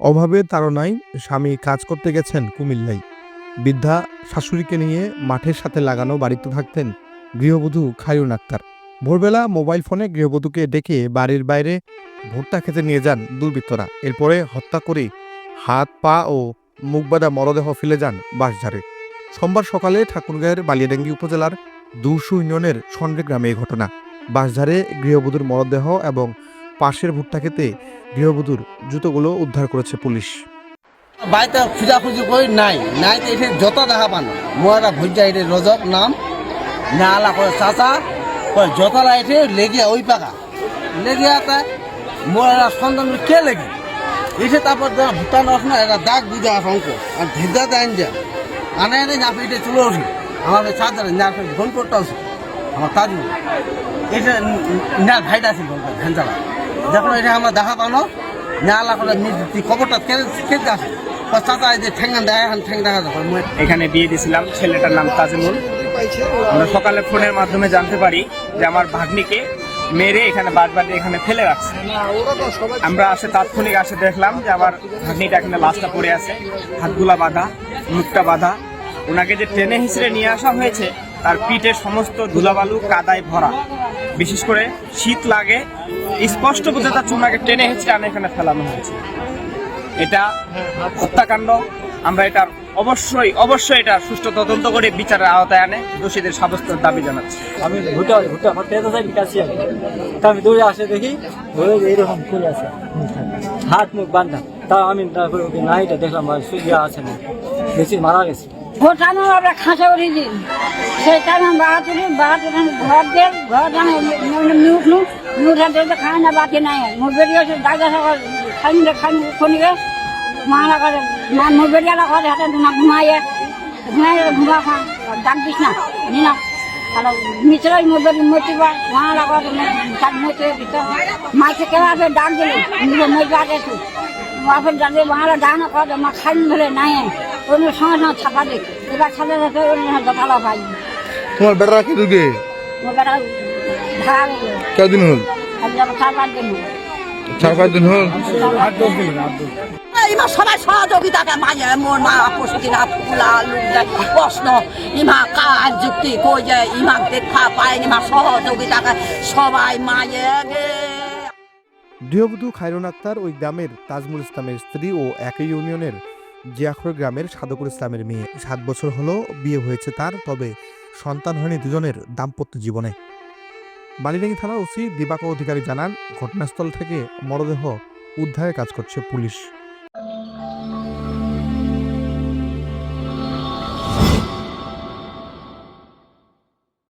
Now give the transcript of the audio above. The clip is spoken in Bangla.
অভাবে তাড়নায় স্বামী কাজ করতে গেছেন কুমিল্লায়। বৃদ্ধা শাশুড়িকে নিয়ে মাঠের সাথে লাগানো বাড়িতে থাকতেন গৃহবধূ খায়রুন আক্তার। ভোরবেলা মোবাইল ফোনে গৃহবধূকে ডেকে বাড়ির বাইরে ভুট্টা খেতে নিয়ে যান দুর্বৃত্তরা। এরপরে হত্যা করে হাত, পা ও মুখবাদা মরদেহ ফেলে যান বাঁশঝাড়ে। সোমবার সকালে ঠাকুরগাঁয়ের বালিয়াডাঙ্গি উপজেলার দুশো ইউনিয়নের সন্ডে গ্রামে এই ঘটনা। বাঁশঝাড়ে গৃহবধূর মরদেহ এবং পাশের ভুট্টা খেতে গৃহবধূর জুতোগুলো উদ্ধার করেছে পুলিশ। বাড়িতে খুঁজাখুঁজি করি নাই। নাই এসে যত দেখা পান। মোয়ারা ভুজা এটে রজক নাম। না আলা করে চাচা, কয় যতলা এসে লেগিয়া ওই পাকা। লেগিয়া তা মোয়ারা সন্তান কে লেগে? এসে তারপর ভুটান আসে না, একটা দাগ বুঝা অঙ্ক। আর ভিজা দেন যা আনে না এটে চলে উঠি আমাদের চাচারা না ফোন করতে আসে আমার তাজু এটা না ভাইটা ছিল ধান চালা যখন এটা আমরা দেখা পানো না করে মিষ্টি খবরটা কে কে আসে চাচা যে ঠেঙ্গান দেয়, এখন দেখা যাবে এখানে বিয়ে দিয়েছিলাম, ছেলেটার নাম তাজমুল আমরা সকালে ফোনের মাধ্যমে জানতে পারি যে আমার ভাগ্নিকে মেরে এখানে বাদ বাদে এখানে ফেলে রাখছে। আমরা আসে তাৎক্ষণিক আসে দেখলাম যে আমার ভাগ্নিটা এখানে লাশটা পড়ে আছে, হাতগুলা বাঁধা, মুখটা বাঁধা। ওনাকে যে ট্রেনে হিসেবে নিয়ে আসা হয়েছে, তার পিঠে সমস্ত ধুলাবালু, কাদায় ভরা। বিশেষ করে শীত লাগে, স্পষ্ট বুঝে তার চুনাকে টেনে হিচড়ে আনে এখানে ফেলানো হয়েছে। এটা হত্যাকাণ্ড। আমরা এটা অবশ্যই অবশ্যই এটা সুষ্ঠু তদন্ত করে বিচারের আওতায় আনে, দোষীদের সাব্যস্তের দাবি জানাচ্ছি। আমি ভুট্টা ভুট্টা, আমার বিকাশি আমি। দৌড়ে আসে দেখি এইরকম করে আছে হাত, মুখ বান্ধা। তা আমি তারপরে নাইটা দেখলাম সুইয়া আছে না বেশি মারা গেছে। ভোটানো আমরা খাঁচা উঠে দিই। সেই টাইমে বাহাতুরি বাহাতুরি ঘর দিয়ে ঘর জানে মিউট নু মিউট তো খায় না, বাকি নাই। মোর বেরিয়ে আছে দাদা সকাল খাই খাই খনিকে মারা করে, মা মোর বেরিয়ে ঘরে হাতে ঘুমাইয়ে ঘুমাই ঘুমা খা, ডাক দিস না, নি না। আর মিশ্র মোর বেরি মরতে পার মারা করে তার মরতে মাকে কেউ আপে ডাক দিলে নিজে মই আপেল ডাকে মারা ডানা করে মা খাই ধরে নাই। অন্য সঙ্গে সঙ্গে ছাপা দিই। এবার ছাপা দিতে অন্য দোকালা পাই। তোমার বেটারা কি দুগে ওটা ঢাকা কদিন হল? চার পাঁচ দিন চার পাঁচ দিন হল? ইমা সবাই সহযোগিতাকে মায়ে মোর মা না ফুলা লুক প্রশ্ন ইমা কাজ যুক্তি কই যে ইমা দেখা পায় ইমা সহযোগিতাকে সবাই মায়ে গে। গৃহবধূ খায়রুন আক্তার ওই গ্রামের তাজমুল ইসলামের স্ত্রী ও একই ইউনিয়নের জিয়াখর গ্রামের সাদকুর ইসলামের মেয়ে। সাত বছর হলো বিয়ে হয়েছে তার, তবে সন্তান হয়নি দুজনের দাম্পত্য জীবনে। বালিডাঙ্গি থানার ওসি দিবাকর অধিকারী জানান, ঘটনাস্থল থেকে মরদেহ উদ্ধারের কাজ করছে পুলিশ।